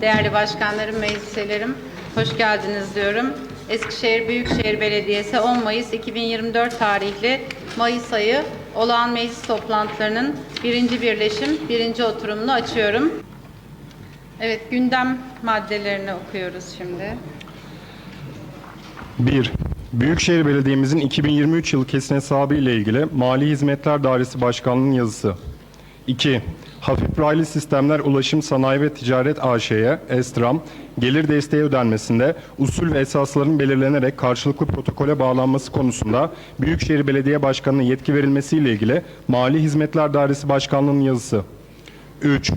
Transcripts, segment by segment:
değerli başkanlarım, meclis üyelerim, hoş geldiniz diyorum. Eskişehir Büyükşehir Belediyesi 10 Mayıs 2024 tarihli Mayıs ayı olağan meclis toplantılarının birinci birleşim, birinci oturumunu açıyorum. Evet, gündem maddelerini okuyoruz şimdi. 1. Büyükşehir Belediye'mizin 2023 yılı kesin hesabı ile ilgili Mali Hizmetler Dairesi Başkanlığı'nın yazısı. 2. Hafif raylı sistemler Ulaşım Sanayi ve Ticaret AŞ'ye, ESTRAM, gelir desteği ödenmesinde usul ve esasların belirlenerek karşılıklı protokole bağlanması konusunda Büyükşehir Belediye Başkanı'na yetki verilmesiyle ilgili Mali Hizmetler Dairesi Başkanlığı'nın yazısı. 3.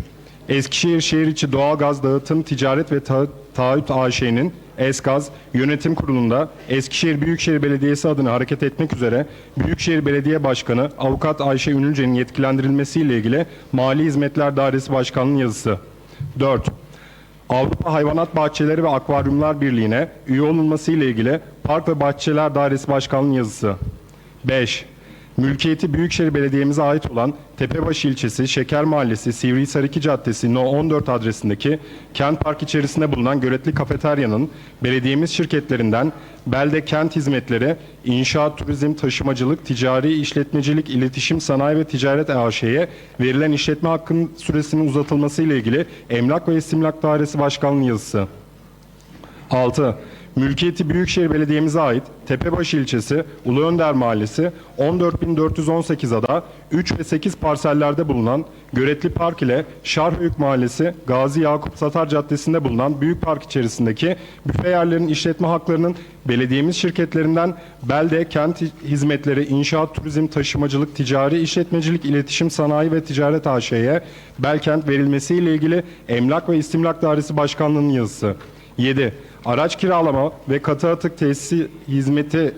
Eskişehir Şehir İçi Doğalgaz Dağıtım Ticaret ve Ta- Taahhüt AŞ'nin ESGAZ Yönetim Kurulu'nda Eskişehir Büyükşehir Belediyesi adına hareket etmek üzere Büyükşehir Belediye Başkanı Avukat Ayşe Ünlüce'nin yetkilendirilmesiyle ilgili Mali Hizmetler Dairesi Başkanı'nın yazısı. 4. Avrupa Hayvanat Bahçeleri ve Akvaryumlar Birliği'ne üye olunması ile ilgili Park ve Bahçeler Dairesi Başkanı'nın yazısı. 5. Mülkiyeti Büyükşehir Belediye'mize ait olan Tepebaşı ilçesi Şeker Mahallesi Sivrihisar 2 Caddesi No 14 adresindeki Kent Park içerisinde bulunan Göletli Kafeterya'nın belediyemiz şirketlerinden Belde Kent Hizmetleri, İnşaat, Turizm, Taşımacılık, Ticari, İşletmecilik, İletişim, Sanayi ve Ticaret AŞ'ye verilen işletme hakkının süresinin uzatılması ile ilgili Emlak ve İstimlak Dairesi Başkanlığı yazısı. 6. Mülkiyeti Büyükşehir Belediye'mize ait Tepebaşı ilçesi Ulu Önder Mahallesi 14418 ada 3 ve 8 parsellerde bulunan Göretli Park ile Şarhöyük Mahallesi Gazi Yakup Satar Caddesi'nde bulunan Büyük Park içerisindeki büfe yerlerinin işletme haklarının belediyemiz şirketlerinden Belde Kent Hizmetleri, İnşaat, Turizm, Taşımacılık, Ticari, İşletmecilik, İletişim, Sanayi ve Ticaret AŞ'ye Belkent verilmesiyle ilgili Emlak ve İstimlak Dairesi Başkanlığı'nın yazısı. 7. Araç kiralama ve katı atık tesisi hizmeti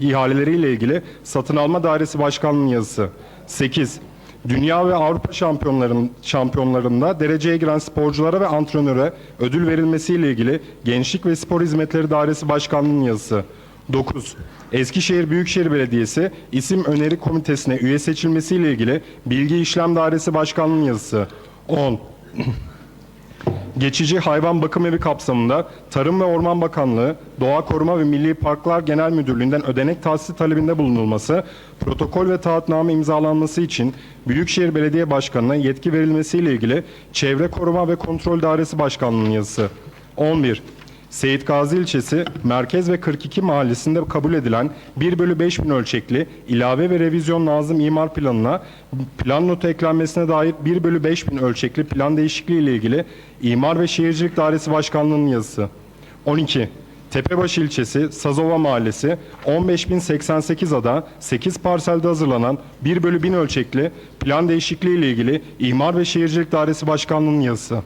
ihaleleriyle ilgili Satın Alma Dairesi Başkanlığı'nın yazısı. 8. Dünya ve Avrupa şampiyonların, şampiyonlarında dereceye giren sporculara ve antrenöre ödül verilmesiyle ilgili Gençlik ve Spor Hizmetleri Dairesi Başkanlığı'nın yazısı. 9. Eskişehir Büyükşehir Belediyesi İsim Öneri Komitesi'ne üye seçilmesiyle ilgili Bilgi İşlem Dairesi Başkanlığı'nın yazısı. 10. Geçici hayvan bakım evi kapsamında Tarım ve Orman Bakanlığı, Doğa Koruma ve Milli Parklar Genel Müdürlüğü'nden ödenek tahsisi talebinde bulunulması, protokol ve taahhütname imzalanması için Büyükşehir Belediye Başkanı'na yetki verilmesiyle ilgili Çevre Koruma ve Kontrol Dairesi Başkanlığı'nın yazısı. 11. Seyit Gazi ilçesi Merkez ve 42 mahallesinde kabul edilen 1 bölü 5 bin ölçekli ilave ve revizyon Nazım imar planına plan notu eklenmesine dair 1 bölü 5 bin ölçekli plan değişikliği ile ilgili İmar ve Şehircilik Dairesi Başkanlığı'nın yazısı. 12. Tepebaşı ilçesi Sazova Mahallesi 15.088 ada 8 parselde hazırlanan 1 bölü 1000 ölçekli plan değişikliği ile ilgili İmar ve Şehircilik Dairesi Başkanlığı'nın yazısı.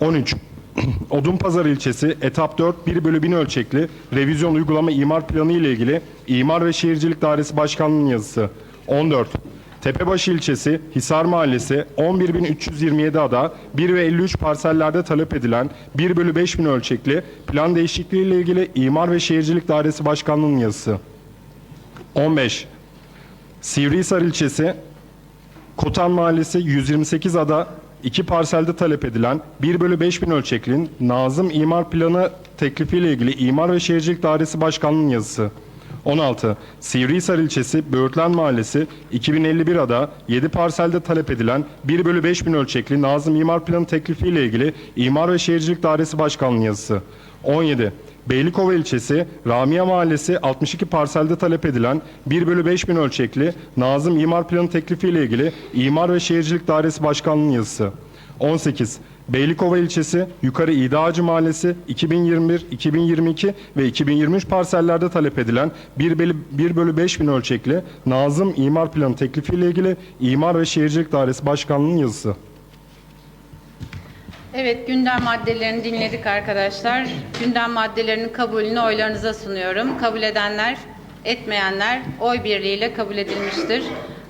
13. Odunpazarı ilçesi etap 4 1 bölü 1000 ölçekli revizyon uygulama imar planı ile ilgili İmar ve Şehircilik Dairesi Başkanlığı'nın yazısı. 14. Tepebaşı ilçesi Hisar Mahallesi 11.327 ada 1 ve 53 parsellerde talep edilen 1 bölü 5000 ölçekli plan değişikliği ile ilgili İmar ve Şehircilik Dairesi Başkanlığı'nın yazısı. 15. Sivrihisar ilçesi Kotan Mahallesi 128 ada 2 parselde talep edilen 1 bölü 5 bin ölçeklinin Nazım İmar Planı teklifiyle ilgili İmar ve Şehircilik Dairesi Başkanlığı'nın yazısı. 16. Sivrihisar ilçesi Böğürtlen Mahallesi 2051 ada 7 parselde talep edilen 1 bölü 5 bin ölçekli Nazım İmar Planı teklifiyle ilgili İmar ve Şehircilik Dairesi Başkanlığı'nın yazısı. 17. Beylikova ilçesi Ramia Mahallesi 62 parselde talep edilen 1 bölü 5 bin ölçekli Nazım İmar Planı teklifiyle ilgili İmar ve Şehircilik Dairesi Başkanlığı'nın yazısı. 18. Beylikova ilçesi Yukarı İdağacı Mahallesi 2021, 2022 ve 2023 parsellerde talep edilen 1 bölü, 1 bölü 5 bin ölçekli Nazım İmar Planı teklifiyle ilgili İmar ve Şehircilik Dairesi Başkanlığı'nın yazısı. Evet, gündem maddelerini dinledik arkadaşlar. Gündem maddelerinin kabulünü oylarınıza sunuyorum. Kabul edenler, etmeyenler oy birliğiyle kabul edilmiştir.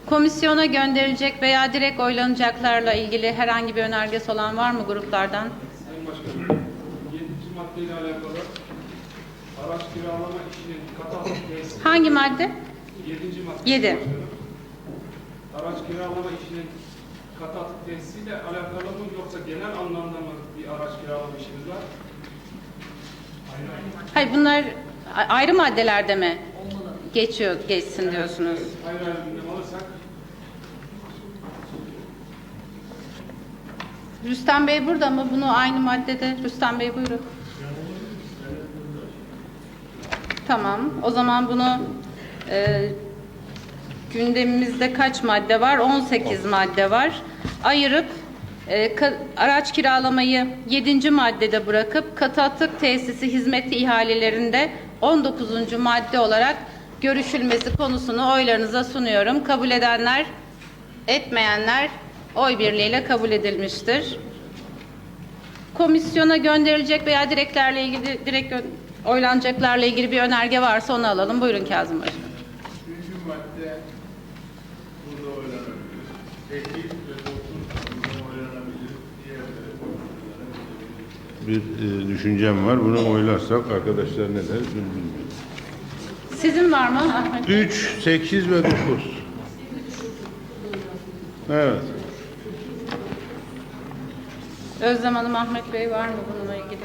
Komisyona gönderilecek veya direkt oylanacaklarla ilgili herhangi bir önergesi olan var mı gruplardan? Sayın Başkanım, 7. maddeyle alakalı araç kiralama işinin kata tesis Hangi madde? 7. madde. Yedi. Başkanım. Araç kiralama işinin kata tesisiyle alakalı mı yoksa genel anlamda mı bir araç kiralama işiniz var? Hayır bunlar ayrı maddelerde mi geçiyor, geçsin diyorsunuz? Ayrı ayrı gündem alırsak Rüstem Bey burada mı? Bunu aynı maddede. Rüstem Bey buyurun. Tamam. O zaman bunu e, gündemimizde kaç madde var? 18 madde var. Ayırıp e, ka- araç kiralamayı 7. maddede bırakıp katı atık tesisi hizmeti ihalelerinde 19. madde olarak görüşülmesi konusunu oylarınıza sunuyorum. Kabul edenler, etmeyenler oy birliğiyle kabul edilmiştir. Komisyona gönderilecek veya direklerle ilgili direkt gö- oylanacaklarla ilgili bir önerge varsa onu alalım. Buyurun Kazım Başkanım. Üçüncü madde ve. Diğerleri. Bir e, düşüncem var. Bunu oylarsak arkadaşlar ne der bilmiyorum. Sizin var mı Ahmet Bey? 3, 8 ve 9. Evet. Özlem Hanım, Ahmet Bey var mı bununla ilgili?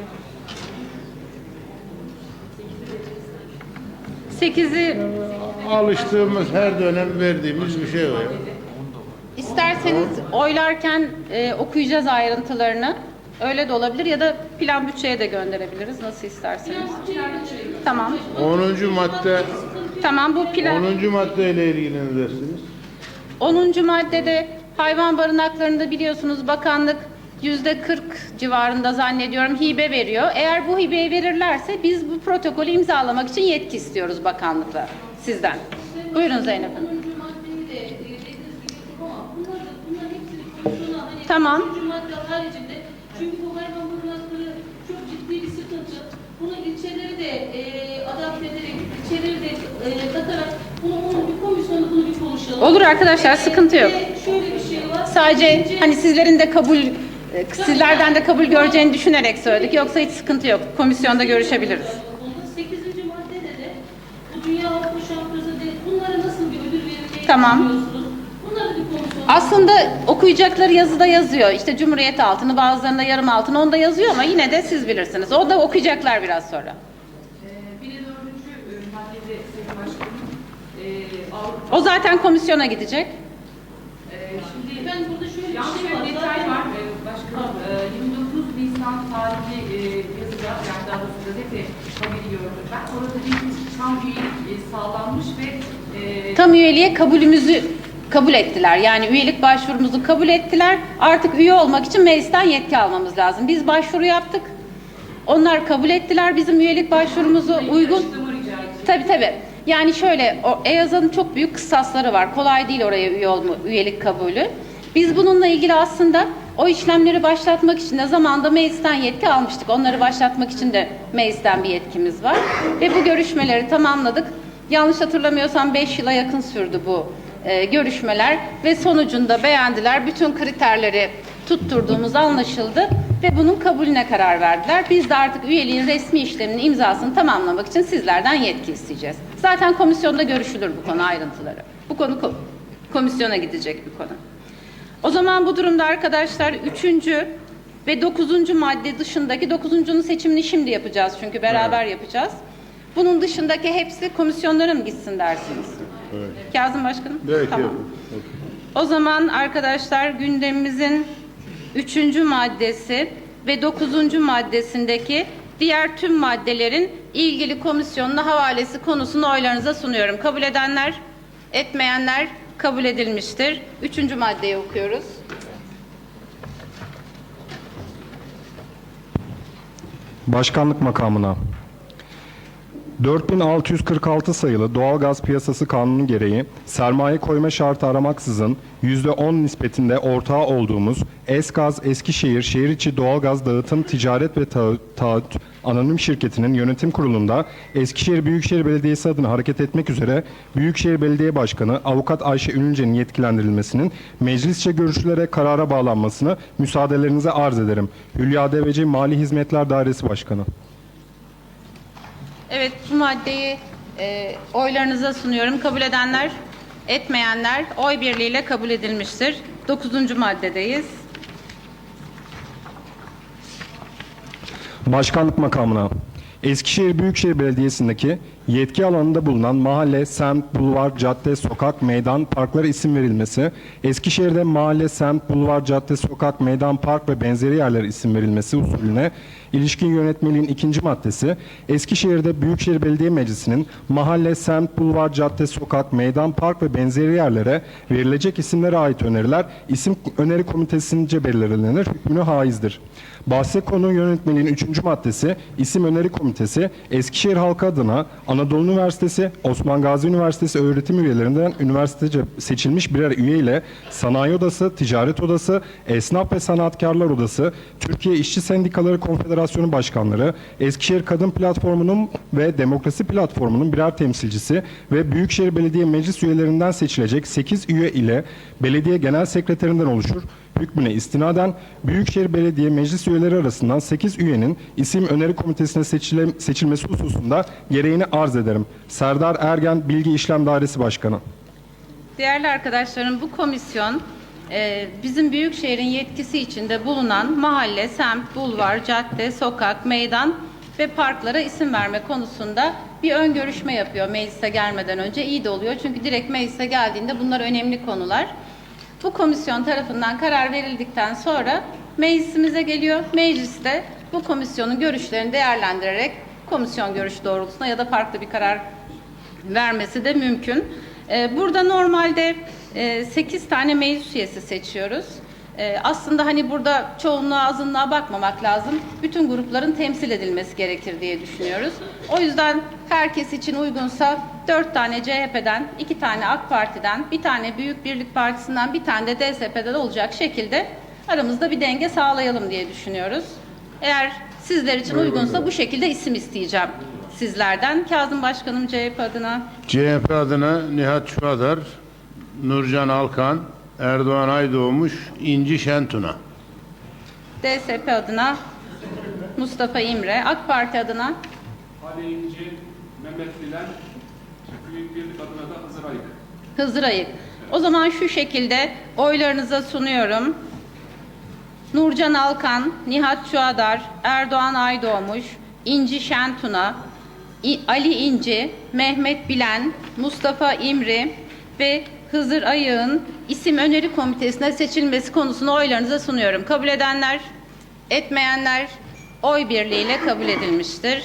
Sekizi Alıştığımız her dönem verdiğimiz bir şey o ya. isterseniz oylarken e, okuyacağız ayrıntılarını. Öyle de olabilir ya da plan bütçeye de gönderebiliriz. Nasıl isterseniz. Tamam. 10. madde Tamam bu plan. 10. maddeyle dersiniz? 10. maddede hayvan barınaklarında biliyorsunuz bakanlık yüzde 40 civarında zannediyorum hibe veriyor. Eğer bu hibeyi verirlerse biz bu protokolü imzalamak için yetki istiyoruz bakanlıkla sizden. Buyurun Zeynep Hanım. Tamam. çünkü bu hayvan barınakları çok ciddi bir sıkıntı. Bunu ilçeleri de e, adapte ederek, ilçeleri de e, katarak bunu, bunu bir komisyonda bunu bir konuşalım. Olur arkadaşlar, sıkıntı yok. Şöyle bir şey var. Sadece İkinci- hani sizlerin de kabul e, sizlerden de kabul göreceğini düşünerek söyledik. Yoksa hiç sıkıntı yok. Komisyonda görüşebiliriz. Bunda sekizinci maddede de bu Dünya Avrupa Şampiyonası de bunlara nasıl bir ödül verilmeyi Tamam. Aslında okuyacakları yazıda yazıyor. İşte Cumhuriyet altını, bazılarında yarım altını onda yazıyor ama yine de siz bilirsiniz. O da okuyacaklar biraz sonra. O zaten komisyona gidecek. e, şimdi Ben burada şöyle bir şey var. detay var Başkanım. E, 29 Nisan tarihli e, yazıda, yani daha doğrusu gazete haberi ben. Orada bir tam üyelik sağlanmış ve Tam üyeliğe kabulümüzü kabul ettiler. Yani üyelik başvurumuzu kabul ettiler. Artık üye olmak için meclisten yetki almamız lazım. Biz başvuru yaptık. Onlar kabul ettiler bizim üyelik başvurumuzu uygun. Tabii tabii. Yani şöyle, EYAZ'ın çok büyük kıstasları var. Kolay değil oraya üye olma, üyelik kabulü. Biz bununla ilgili aslında o işlemleri başlatmak için de zamanda meclisten yetki almıştık. Onları başlatmak için de meclisten bir yetkimiz var. Ve bu görüşmeleri tamamladık. Yanlış hatırlamıyorsam 5 yıla yakın sürdü bu e, görüşmeler ve sonucunda beğendiler. Bütün kriterleri tutturduğumuz anlaşıldı ve bunun kabulüne karar verdiler. Biz de artık üyeliğin resmi işleminin imzasını tamamlamak için sizlerden yetki isteyeceğiz. Zaten komisyonda görüşülür bu konu ayrıntıları. Bu konu ko- komisyona gidecek bir konu. O zaman bu durumda arkadaşlar 3. ve 9. madde dışındaki 9.'unun seçimini şimdi yapacağız çünkü beraber yapacağız. Bunun dışındaki hepsi komisyonlara mı gitsin dersiniz? Evet. Kazım Başkanım? Belki Tamam. O zaman arkadaşlar gündemimizin üçüncü maddesi ve dokuzuncu maddesindeki diğer tüm maddelerin ilgili komisyonuna havalesi konusunu oylarınıza sunuyorum. Kabul edenler, etmeyenler kabul edilmiştir. Üçüncü maddeyi okuyoruz. Başkanlık makamına 4646 sayılı Doğalgaz Piyasası Kanunu gereği sermaye koyma şartı aramaksızın %10 nispetinde ortağı olduğumuz Esgaz Eskişehir Şehir İçi Doğalgaz Dağıtım Ticaret ve Ta- Taahhüt Anonim Şirketi'nin yönetim kurulunda Eskişehir Büyükşehir Belediyesi adına hareket etmek üzere Büyükşehir Belediye Başkanı Avukat Ayşe Ünlüce'nin yetkilendirilmesinin meclisçe görüşülere karara bağlanmasını müsaadelerinize arz ederim. Hülya Deveci Mali Hizmetler Dairesi Başkanı. Evet bu maddeyi e, oylarınıza sunuyorum. Kabul edenler, etmeyenler oy birliğiyle kabul edilmiştir. Dokuzuncu maddedeyiz. Başkanlık makamına. Eskişehir Büyükşehir Belediyesi'ndeki yetki alanında bulunan mahalle, semt, bulvar, cadde, sokak, meydan, parklara isim verilmesi, Eskişehir'de mahalle, semt, bulvar, cadde, sokak, meydan, park ve benzeri yerlere isim verilmesi usulüne ilişkin yönetmeliğin ikinci maddesi, Eskişehir'de Büyükşehir Belediye Meclisi'nin mahalle, semt, bulvar, cadde, sokak, meydan, park ve benzeri yerlere verilecek isimlere ait öneriler isim öneri komitesince belirlenir, hükmünü haizdir. Bahse konu yönetmeliğin 3. maddesi isim öneri komitesi Eskişehir halkı adına Anadolu Üniversitesi, Osman Gazi Üniversitesi öğretim üyelerinden üniversitece seçilmiş birer üye ile Sanayi Odası, Ticaret Odası, Esnaf ve Sanatkarlar Odası, Türkiye İşçi Sendikaları Konfederasyonu Başkanları, Eskişehir Kadın Platformu'nun ve Demokrasi Platformu'nun birer temsilcisi ve Büyükşehir Belediye Meclis üyelerinden seçilecek 8 üye ile belediye genel sekreterinden oluşur hükmüne istinaden Büyükşehir Belediye Meclis üyeleri arasından 8 üyenin isim öneri komitesine seçile- seçilmesi hususunda gereğini arz ederim. Serdar Ergen Bilgi İşlem Dairesi Başkanı. Değerli arkadaşlarım bu komisyon e, bizim Büyükşehir'in yetkisi içinde bulunan mahalle, semt, bulvar, cadde, sokak, meydan ve parklara isim verme konusunda bir ön görüşme yapıyor meclise gelmeden önce. iyi de oluyor çünkü direkt meclise geldiğinde bunlar önemli konular. Bu komisyon tarafından karar verildikten sonra meclisimize geliyor. Mecliste bu komisyonun görüşlerini değerlendirerek komisyon görüşü doğrultusunda ya da farklı bir karar vermesi de mümkün. Ee, Burada normalde 8 tane meclis üyesi seçiyoruz. Ee, Aslında hani burada çoğunluğa azınlığa bakmamak lazım. Bütün grupların temsil edilmesi gerekir diye düşünüyoruz. O yüzden herkes için uygunsa 4 tane CHP'den, 2 tane AK Parti'den, bir tane Büyük Birlik Partisi'nden, bir tane de DSP'den olacak şekilde aramızda bir denge sağlayalım diye düşünüyoruz. Eğer sizler için uygunsa bu şekilde isim isteyeceğim sizlerden. Kazım Başkanım CHP adına. CHP adına Nihat Çuadar, Nurcan Alkan, Erdoğan Aydoğmuş, İnci Şentuna. DSP adına Mustafa İmre. AK Parti adına Ali İnci, Mehmet Bilen, Büyük Birlik adına da Hızır Ayık. Hızır Ayık. O zaman şu şekilde oylarınıza sunuyorum. Nurcan Alkan, Nihat Çuadar, Erdoğan Aydoğmuş, İnci Şentuna, Ali İnci, Mehmet Bilen, Mustafa İmri ve Hızır Ayık'ın isim öneri komitesine seçilmesi konusunu oylarınıza sunuyorum. Kabul edenler, etmeyenler oy birliğiyle kabul edilmiştir.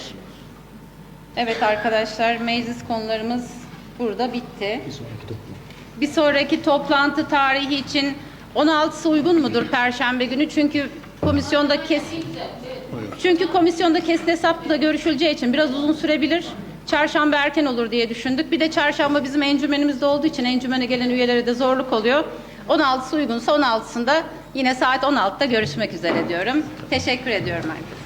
Evet arkadaşlar meclis konularımız burada bitti. Bir sonraki toplantı tarihi için 16'sı uygun mudur Perşembe günü? Çünkü komisyonda kes çünkü komisyonda kesin hesapla görüşüleceği için biraz uzun sürebilir. Çarşamba erken olur diye düşündük. Bir de çarşamba bizim encümenimizde olduğu için encümene gelen üyelere de zorluk oluyor. 16'sı uygunsa 16'sında yine saat 16'da görüşmek üzere diyorum. Teşekkür ediyorum herkese.